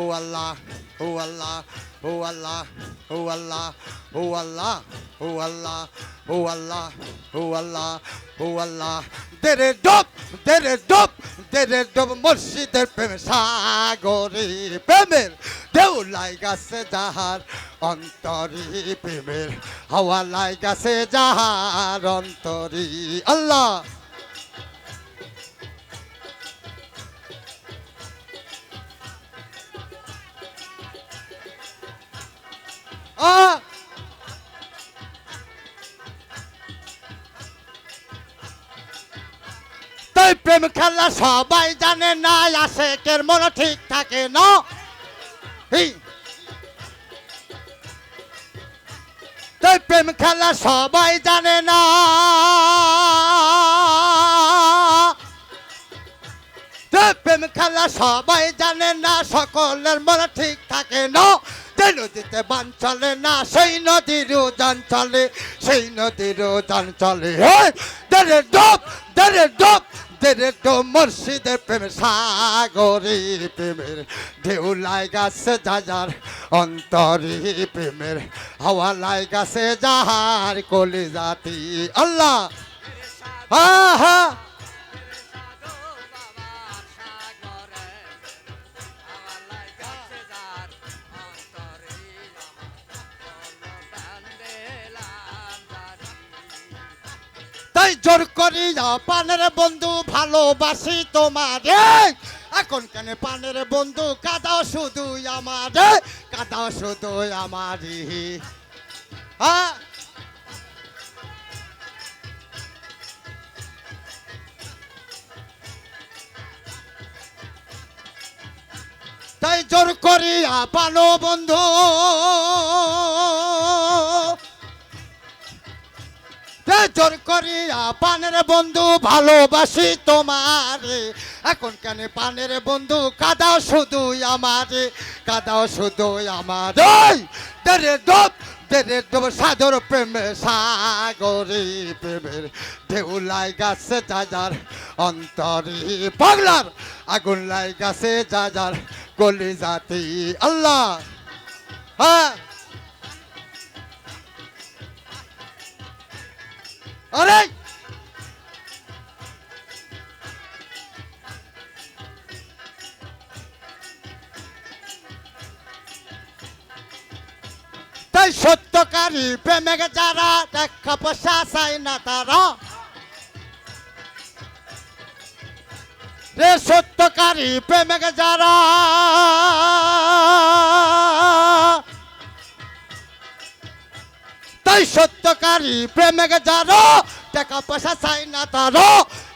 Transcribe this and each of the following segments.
ও আল্লাহ ও আল্লাহ ও আল্লাহ ও আল্লাহ ও আল্লাহ ও আল্লাহ ও আল্লাহ ও আল্লাহ ও আল্লাহ দেরে ডব দেরে ডব দেরে ডব মসজিদের প্রেম সাগরে প্রেমের দেউলাই গাছে যাহার অন্তরি প্রেমের, হাওয়া লাই গাছে যাহার অন্তরি আল্লাহ। তাই প্রেম খেলা সবাই জানে না আসে কের মন ঠিক থাকে না। এই। তাই প্রেম খেলা সবাই জানে না। প্রেম খেলা সবাই জানে না, সকলের মন ঠিক থাকে না। যে নদীতে বান চলে না, সেই নদীর উজান চলে, সেই নদীর উজান চলে। ডব দেরে ডব দেরে তো মুর্শিদের প্রেম, সাগরে প্রেমের ঢেউলাই গাছে যাজার অন্তরে প্রেমের হাওয়া লাই গাছে যাহার কলি জাতি আল্লাহ! হা হা তাই জোর করিয়া পানের বন্ধু ভালোবাসি তোমারে। এখন কেন পানের বন্ধু? কাদাও শুধু আমারে। কাদাও শুধু আমারি তাই জোর করিয়া পানো বন্ধু। জোর করিয়া পানের বন্ধু ভালোবাসি তোমারে। এখন কেন পানের বন্ধু? কাদাও শুধু আমারে, কাদাও শুধু আমার। দেরে ডব দেরে ডব সাদর প্রেমে সাগরে প্রেমের ঢেউলাই গাছে যাজার অন্তরে। পাগলার আগুন লাই গাছে যাজার কলি জাতি আল্লাহ। হ্যাঁ। আরে! তাই সত্যকারী প্রেমেকে যারা দেখা পয়সা চাই না তারা। রে সত্যকারী প্রেমেকে যারা তাই সত্যকারী প্রেমেকে যারো টাকা পয়সা চাই না তারও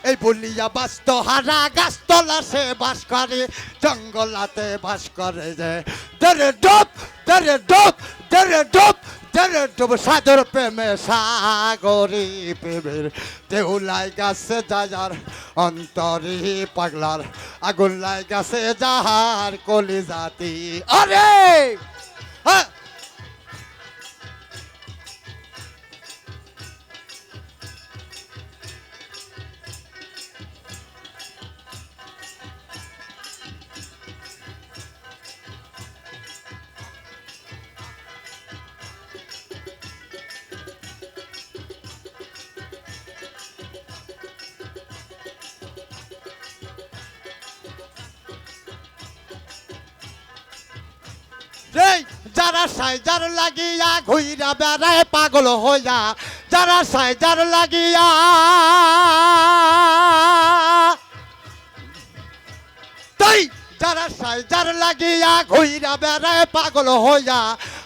এই বলিয়া বাস্ত হারা গাছ তলা সে বাস করে, জঙ্গলাতে বাস করে যে। দরে ডব দরে ডব দরে ডব দরে ডব। সাদর প্রেমে সাগরি প্রেমের দেউলাই গাছে যাজার অন্তরে পাগলার আগুন লাই গাছে যাহার কলি জাতি আরে! হ্যাঁ যারা সাইজার লাগিয়া ঘুইরা বেড়ায় পাগল হইয়া, যারা সাইজার লাগিয়া তাই যারা সাইজার লাগিয়া ঘুইরা বেড়ায় পাগল হইয়া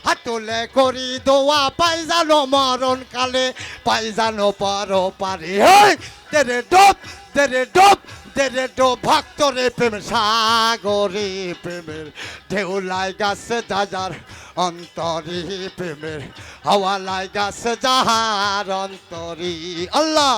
হাতুলে করি দোয়া পাই জানো মরণ কালে, পাই জানো পর পারে হেই, তেরে ডোপ তেরে ডোপ তেরে ডোপ ভক্তরে প্রেম সাগরে প্রেমের ঢেউলাই গাছে যাজার অন্তরি প্রেমের হাওয়া লাই গাছে যাহার অন্তরি আল্লাহ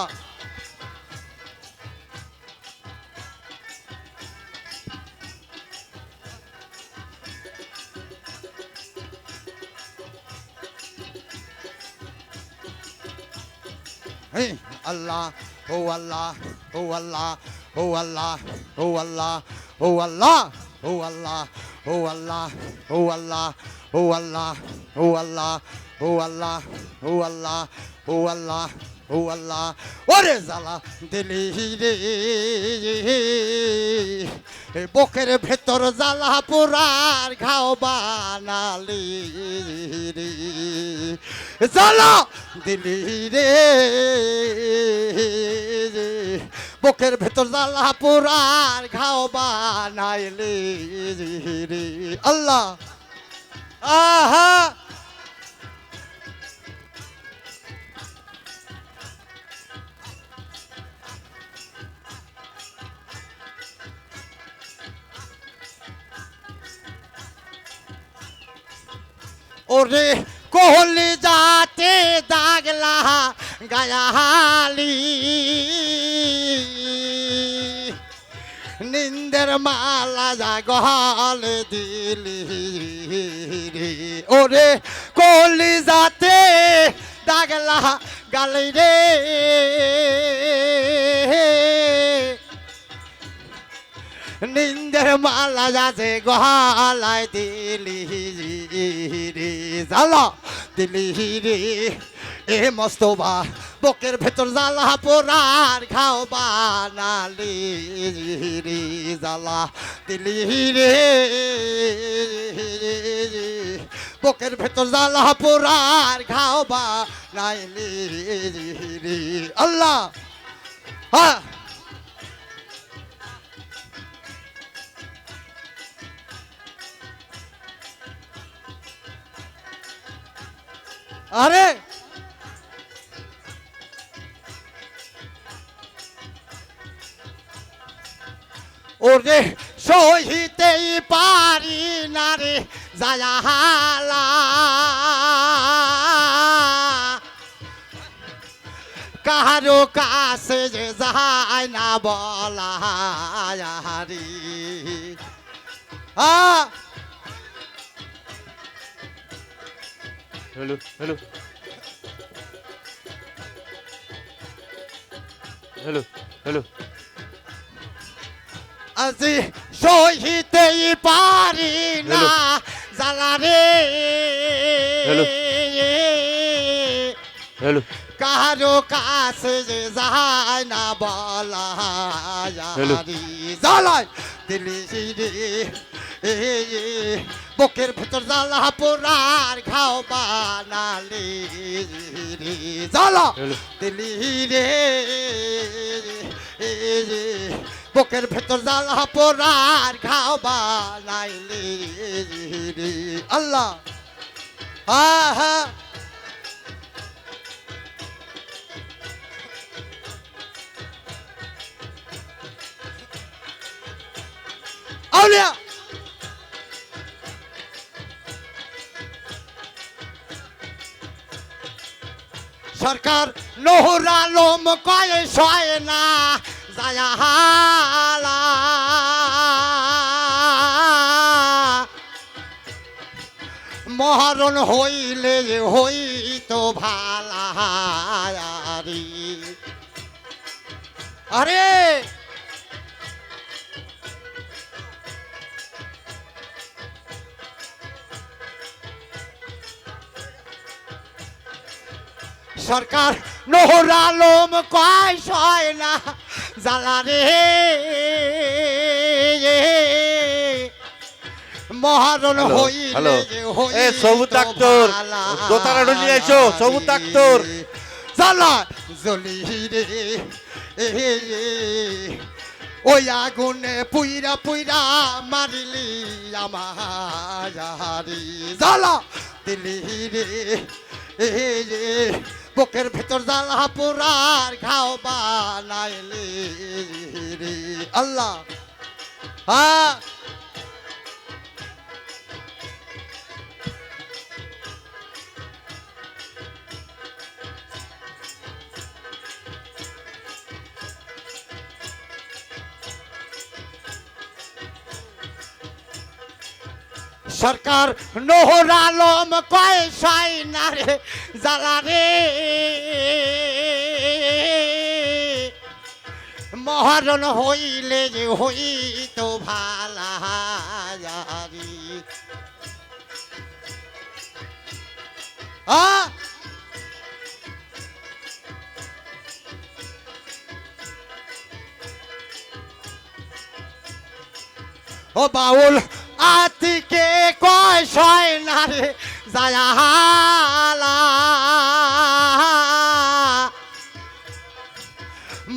Allah, oh Allah, oh Allah, oh Allah, oh Allah, oh Allah, oh Allah, ও আল্লাহ ও আল্লাহ ও আল্লাহ ও আল্লাহ ও আল্লাহ ও আল্লাহ ও আল্লাহ ও আল্লাহ ওরে জ্বালা দিলি রে বুকের ভেতর জ্বালা পোড়ার ঘাও বানালি। রে জ্বালা দিলি রে। বুকের ভেতর জ্বালা পোড়ার ঘাও বানাইলি। রে আল্লাহ। आहा ओरे कोहल जाते दागला गया हाली। নিন্দের মালা যা গহল দিলি ওরে কোহলি যাতে দাগলা গালি রে। নিন্দের মালা যাচ্ছে গলায় দিলি রে। জালা দিলি রে। এ মস্তবা বকের ভেতর জ্বালা, পোড়ার খাও বানালি রে জ্বালা। দিলি রে, বকের ভেতর জ্বালা, পোড়ার খাও বানাইলি রে। আল্লাহ! হ্যাঁ। আরে! ওরে সহিতেই পারি না রে যায়ালা কারও কাছে যে যায় না বলা রে হ্যালো হ্যালো। Hello hello. আজি সহিতেই পারি না। জ্বালা রে। হ্যালো। কারও কাছে যে যায় না বলা। জ্বালায় দিলি রে। বুকের ভেতর জ্বালা পোড়ার খাও বানালি রে। জ্বালা দিলি রে। বুকের ভেতর জ্বালা পোড়ার খাও বানাইলি রে আল্লাহ আহা আউলিয়া সরকার নহর আলম কয় সয় না যায়ালা মহারণ হইলে হইত ভালারি আরে! সরকার নহর আলম কয় সয় না জ্বালা রে মহারণ হইলে এ, সবুজ আক্তর, ভালা দোতারা নিয়ে আইসো, সবুজ আক্তর। জ্বালা জ্বলি রে ওই আগুনে পুইরা পুইরা মারিলি আমারি জ্বালা দিলি রে বুকের ভেতর জ্বালা পোড়ার খাও বানাইলি রে। আল্লাহ। হ্যাঁ। সরকার নহর আলম কয় সাই না রে দালারে মহারণ হইলে যে হই তো ভালি ও বাউল, আতিকে কয় সয় না রে? যায়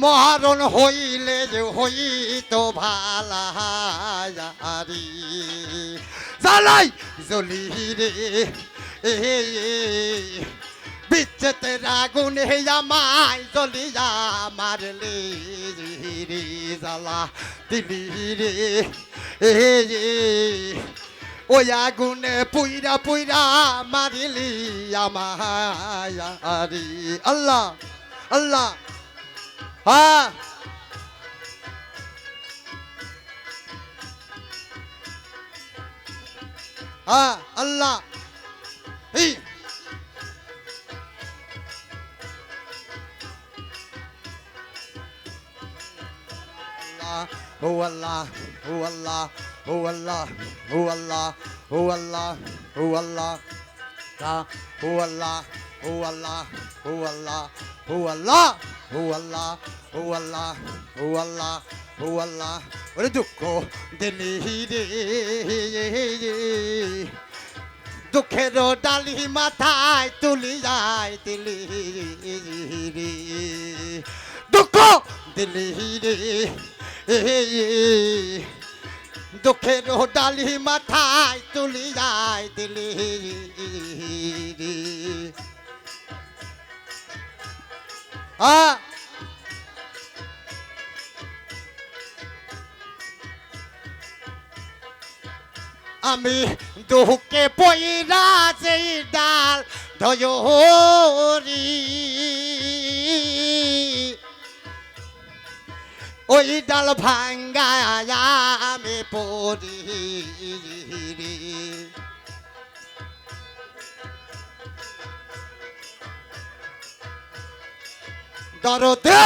মরণ হইলে যে হইতো ভালারি জালাই জলি রে বিচ্ছেতে রাগুন হে আমায় জলিয়া মারলে রে জালা দিলি রে ওই আগুনে পুইরা পুইরা মারিলি আমায় আল্লাহ আল্লাহ। হ্যাঁ হ্যাঁ আল্লাহ এই ও আল্লাহ ও আল্লাহ ও আল্লাহ ও আল্লাহ ও আল্লাহ ও আল্লাহ তা ও আল্লাহ ও আল্লাহ ও আল্লাহ ও আল্লাহ ও আল্লাহ ও আল্লাহ ও আল্লাহ, ওরে দুঃখ দিলি রে। দুঃখের ডালি মাথায় তুলি যায় দিলি রে। দুঃখ দিলি রে। দুঃখের ডালি মাথায় তুলি যায় দিলি রে। আ আমি দুঃখে পইরা যেই ডাল ধয়রি। ওই ডাল ভাঙ্গা আমি পড়ি। দরদে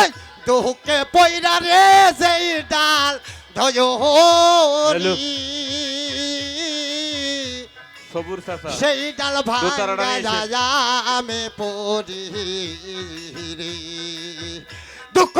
দুঃখে পইরা রে যেই ডাল ধয়রি। সবুর চাচা। সেই ডাল ভাঙা আমি পড়ি দুঃখ